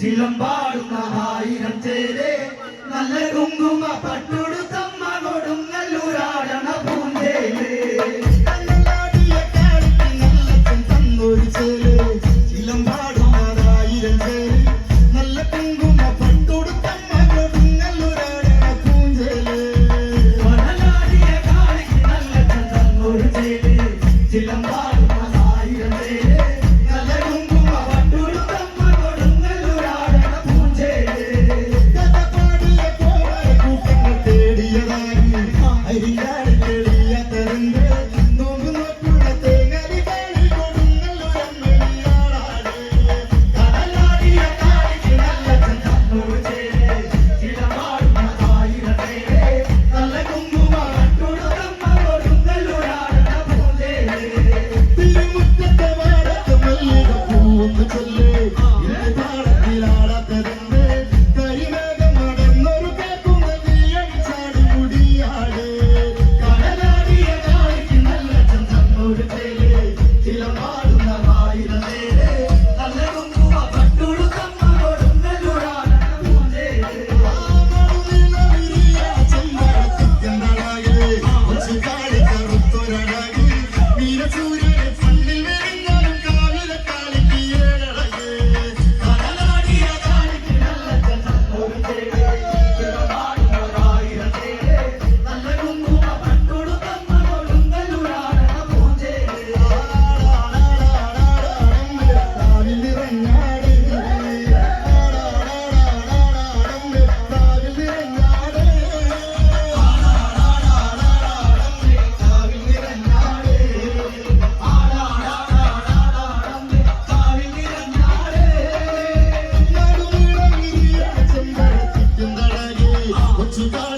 ചിലമ്പാടുന്ന ആയിരം ചേര് നല്ല കുങ്കുമ പട്ടു Jessica.